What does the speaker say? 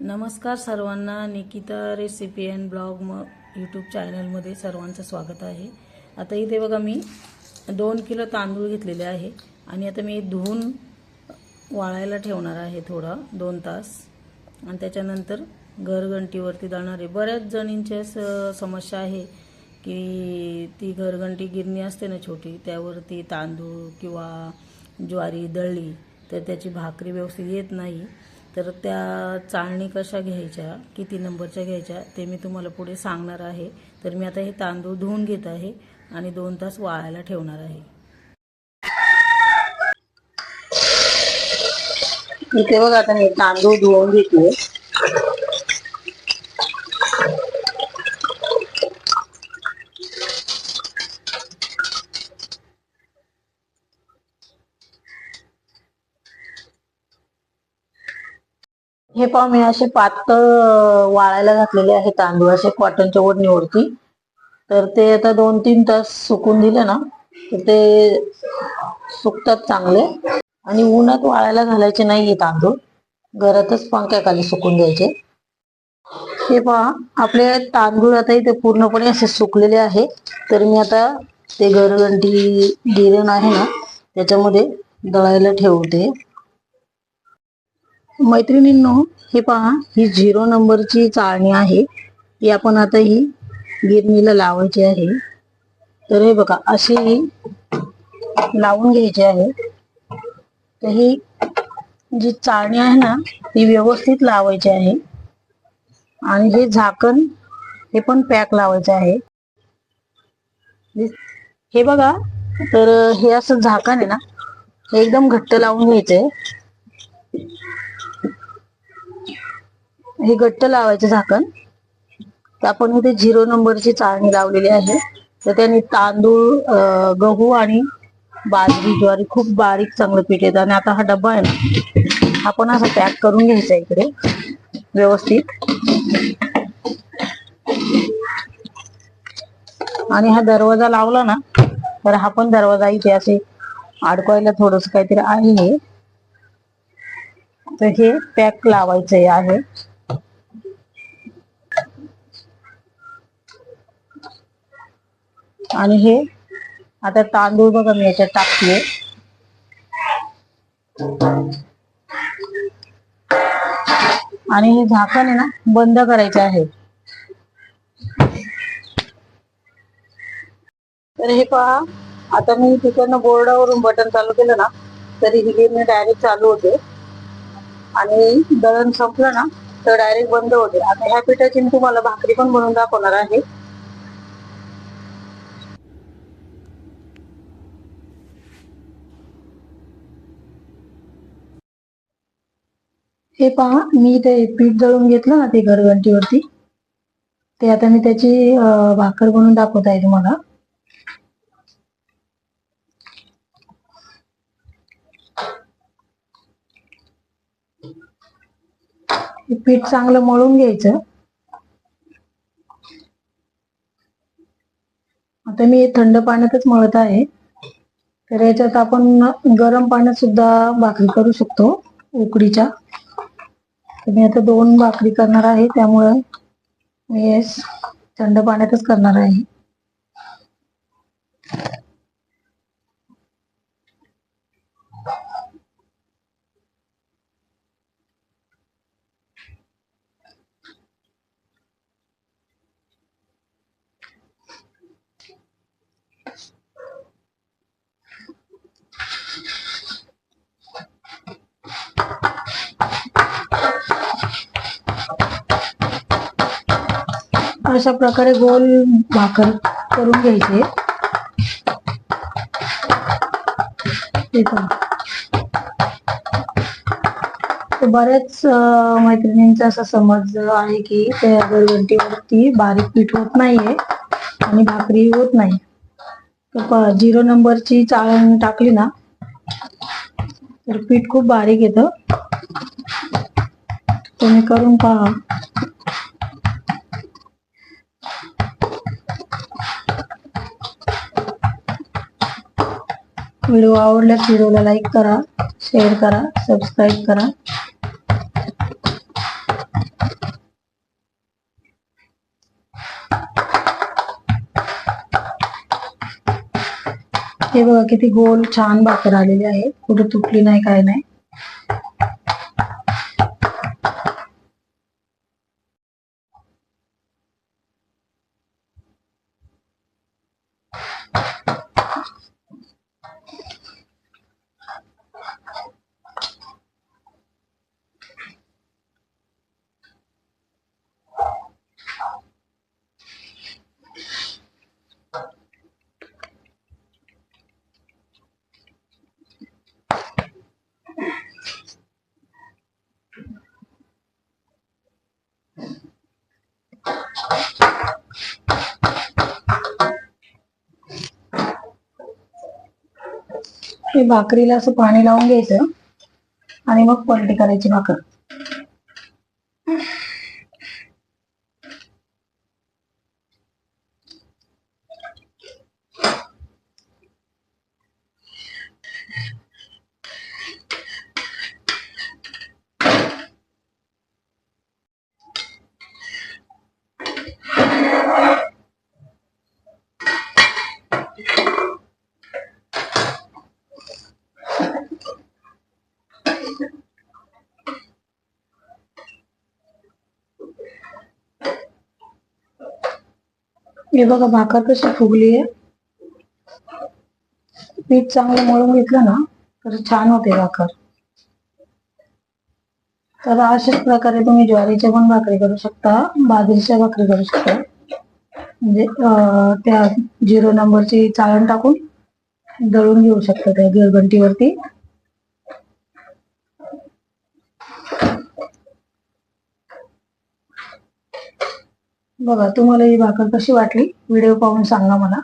नमस्कार सर्वांना Nikita recipe and blog म यूट्यूब चॅनलमध्ये सर्वांचं स्वागत आहे. आता इथे बघा मी दोन किलो तांदूळ घेतलेले आहे आणि आता मी धुवून वाळायला ठेवणार आहे थोडा दोन तास. आणि त्याच्यानंतर घरघंटीवरती दळणार आहे बऱ्याच जणींच्या स समस्या आहे की ती घरघंटी गिरणी असते ना छोटी त्यावरती तांदूळ किंवा ज्वारी दळली तर त्याची भाकरी व्यवस्थित येत नाही. तर त्या चाळणी कशा घ्यायच्या किती नंबरच्या घ्यायच्या ते मी तुम्हाला पुढे सांगणार आहे. तर मी आता हे तांदूळ धुवून घेत आहे आणि दोन तास वाळायला ठेवणार आहे. इथे बघा आता मी तांदूळ धुवून घेतले. हे पहा मी असे पातळ वाळायला घातलेले आहे तांदूळ असे कॉटनच्या ओढणीवरती तर ते आता दोन तीन तास सुकून दिले ना तर ते सुकतात चांगले. आणि उन्हात वाळायला घालायचे नाही तांदूळ. घरातच पंख्याखाली सुकून द्यायचे. हे पहा आपले तांदूळ आता इथे पूर्णपणे असे सुकलेले आहे तर मी आता ते गरगंटी गिरण आहे ना त्याच्यामध्ये दळायला ठेवते. मैत्रिणींनो हे पहा ही झिरो नंबरची चाळणी आहे. ती आपण आता ही गिरणीला लावायची आहे. तर हे बघा अशी ही लावून घ्यायची आहे. तर ही जी चाळणी आहे ना ती व्यवस्थित लावायची आहे. आणि हे झाकण हे पण पॅक लावायचं आहे. हे बघा तर हे असं झाकण आहे ना हे एकदम घट्ट लावून घ्यायचंय. हे घट्ट लावायचं झाकण तर आपण इथे झिरो नंबरची चाळणी लावलेली आहे. तर त्याने तांदूळ गहू आणि बाजरी ज्वारी खूप बारीक चांगलं पीठ येतं. आणि आता हा डब्बा आहे ना आपण असा पॅक करून घ्यायचा इकडे व्यवस्थित. आणि हा दरवाजा लावला ना तर हा पण दरवाजा इथे असे अडकवायला थोडस काहीतरी आहे. तर हे पॅक लावायचं आहे. आणि हे आता तांदूळ बघा मी याच्यात टाकते. आणि हे झाकण आहे ना बंद करायचे आहे. तर हे पहा आता मी तिकडनं बोर्डावरून बटन चालू केलं ना तरी ही गिरणी डायरेक्ट चालू होते. आणि दळण संपलं ना तर डायरेक्ट बंद होते. आता ह्या पिठाची मी तुम्हाला भाकरी पण बनवून दाखवणार आहे. हे पहा मी ते पीठ दळून घेतलं ना ते घरघंटीवरती. ते आता मी त्याची भाकर बनवून दाखवत आहे तुम्हाला. पीठ चांगलं मळून घ्यायचं. आता मी थंड पाण्यातच मळत आहे. तर याच्यात आपण गरम पाण्यात सुद्धा भाकरी करू शकतो उकडीच्या. मी आता दोन भाकरी करणार आहे त्यामुळं मी थंड पाण्यातच करणार आहे. अशा प्रकारे गोल भाकर करून घ्यायचे. बऱ्याच मैत्रिणींचा असा समज आहे की त्या गरगंटीवरती बारीक पीठ होत नाहीये आणि भाकरी होत नाही. तर झिरो नंबरची चाळण टाकली ना तर पीठ खूप बारीक येतं. तुम्ही करून पहा. व्हिडिओ आवडल्यास व्हिडिओला लाईक करा शेअर करा सबस्क्राईब करा. हे बघा किती गोल छान भाकर आलेली आहे. कुठं तुटली नाही काय नाही. हे भाकरीला असं पाणी लावून घ्यायचं आणि मग पलटी करायची भाकर. हे बघा भाकर कशी फुगली आहे. पीठ चांगलं मळून घेतलं ना तर छान होते भाकर. तर अशाच प्रकारे तुम्ही ज्वारीच्या पण भाकरी करू शकता बाजरीच्या भाकरी करू शकता. म्हणजे त्या झिरो नंबरची चाळण टाकून दळून घेऊ शकता त्या गिरगंटीवरती बघा तुम्हाला ही भाकर कशी वाटली? व्हिडिओ पाहून सांगा मला.